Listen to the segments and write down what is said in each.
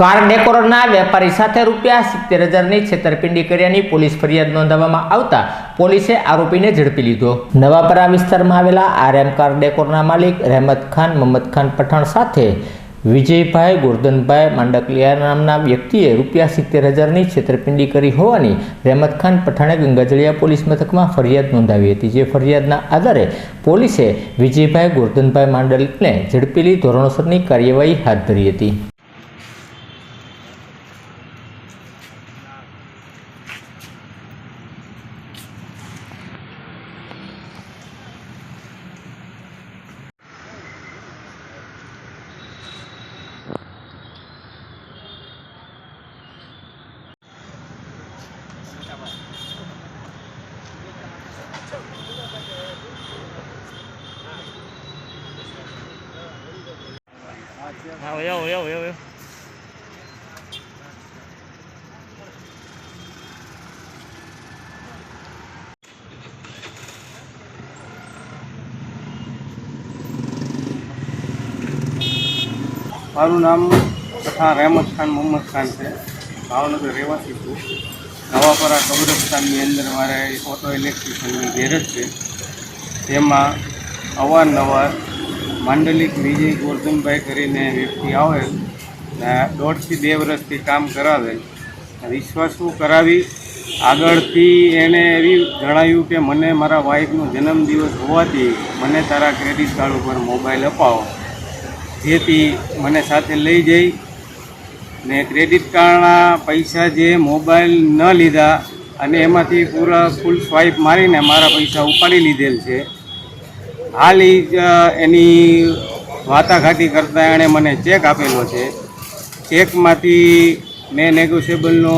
Car ડેકોરના વેપારી સાથે રૂપિયા સિત્તેર હજારની છેતરપિંડી કર્યાની પોલીસ ફરિયાદ નોંધાવવામાં આવતા પોલીસે આરોપીને ઝડપી લીધો. નવાપરા વિસ્તારમાં આવેલા આરએમ કાર ડેકોરના માલિક રહેમત ખાન મહમ્મદ ખાન પઠાણ સાથે વિજયભાઈ, ગોરધનભાઈ માંડકલિયા નામના વ્યક્તિએ રૂપિયા સિત્તેર હજારની છેતરપિંડી કરી હોવાની રહેમત ખાન પઠાણે ગંગાજળિયા પોલીસ મથકમાં ફરિયાદ નોંધાવી હતી, જે ફરિયાદના આધારે પોલીસે વિજયભાઈ, ગોરધનભાઈ માંડલને ઝડપી ધોરણસરની કાર્યવાહી હાથ ધરી હતી. આવો મારું નામ તથા રહેમત ખાન મોહમ્મદ ખાન છે. ભાવનગર રહેવાસી છું. નવાપરા કબ્રસ્તાનની અંદર મારે ઓટો ઇલેક્ટ્રિશિયનની ગેરેજ છે. તેમાં અવારનવાર માંડલિક વિજય ગોરધનભાઈ કરીને વ્યક્તિ આવેલ ને દોઢથી બે વર્ષથી કામ કરાવેલ વિશ્વાસુ કરાવી? આગળથી એણે એવી જણાવ્યું કે, મને મારા વાઈફનો જન્મદિવસ હોવાથી મને તારા ક્રેડિટ કાર્ડ ઉપર મોબાઈલ અપાવો. જેથી મને સાથે લઈ જઈ ને ક્રેડિટ કાર્ડના પૈસા જે મોબાઈલ ન લીધા અને એમાંથી પૂરા ફૂલ સ્વાઇપ મારીને મારા પૈસા ઉપાડી લીધેલ છે. હાલ ઈ એની વાટાઘાટી કરતાં એણે મને ચેક આપેલો છે. ચેકમાંથી મેં નેગોશિયેબલનો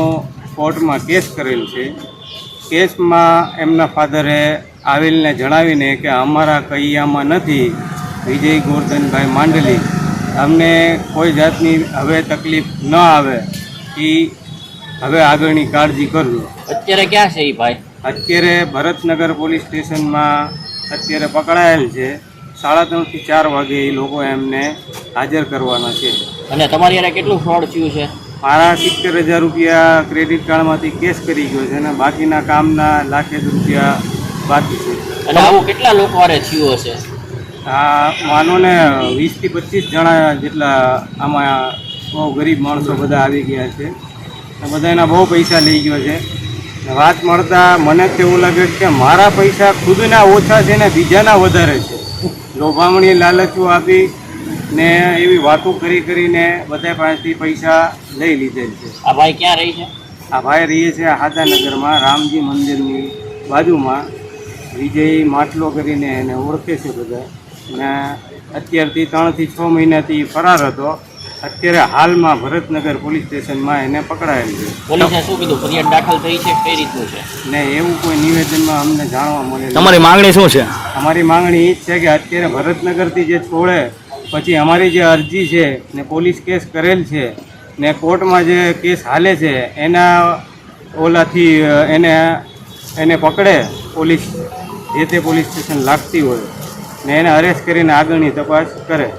કોર્ટમાં કેસ કરેલ છે. કેસમાં એમના ફાધરે આવેલને જણાવીને કે અમારા કૈયામાં નથી વિજય ગોરધનભાઈ માંડલી. અમને કોઈ જાતની હવે તકલીફ ન આવે. એ હવે આગળની કાળજી કરજો. અત્યારે ક્યાં છે એ ભાઈ? અત્યારે ભરતનગર પોલીસ સ્ટેશનમાં અત્યારે પકડાયેલ છે. સાડા ત્રણથી ચાર વાગે એ લોકો એમને હાજર કરવાના છે. અને તમારી યારે કેટલું ફ્રોડ થયું છે? મારા સિત્તેર હજાર રૂપિયા ક્રેડિટ કાર્ડમાંથી કેશ કરી ગયો છે અને બાકીના કામના લાખેક રૂપિયા બાકી છે. અને આવું કેટલા લોકો હારે થયું હશે? આ માનો ને વીસથી પચીસ જણા જેટલા આમાં બહુ ગરીબ માણસો બધા આવી ગયા છે. અને બધાના બહુ પૈસા લઈ ગયો છે. વાત મળતા મને કેવું લાગે છે કે મારા પૈસા ખુદના ઓછા છે ને બીજાના વધારે છે. લોભામણી લાલચું આપી ને એવી વાતો કરી કરીને બધા પાસેથી પૈસા લઈ લીધેલ છે. આ ભાઈ ક્યાં રહી છે? આ ભાઈ રહીએ છે હાદાનગરમાં રામજી મંદિરની બાજુમાં. વિજય માટલો કરીને એને ઓળખે છે બધા. ને અત્યારથી ત્રણથી છ મહિનાથી ફરાર હતો. અત્યારે હાલમાં ભરતનગર પોલીસ સ્ટેશનમાં એને પકડાયેલ છે. પોલીસે શું કીધું? ફરિયાદ દાખલ થઈ છે કઈ રીતનું છે? ને એવું કોઈ નિવેદનમાં અમને જાણવા મળે તમારી માંગણી શું છે? અમારી માંગણી એ જ છે કે અત્યારે ભરતનગરથી જે છોડે પછી અમારી જે અરજી છે ને પોલીસ કેસ કરેલ છે ને કોર્ટમાં જે કેસ હાલે છે એના ઓલાથી એને એને પકડે પોલીસ જે તે પોલીસ સ્ટેશન લાગતી હોય ને એને અરેસ્ટ કરીને આગળની તપાસ કરે.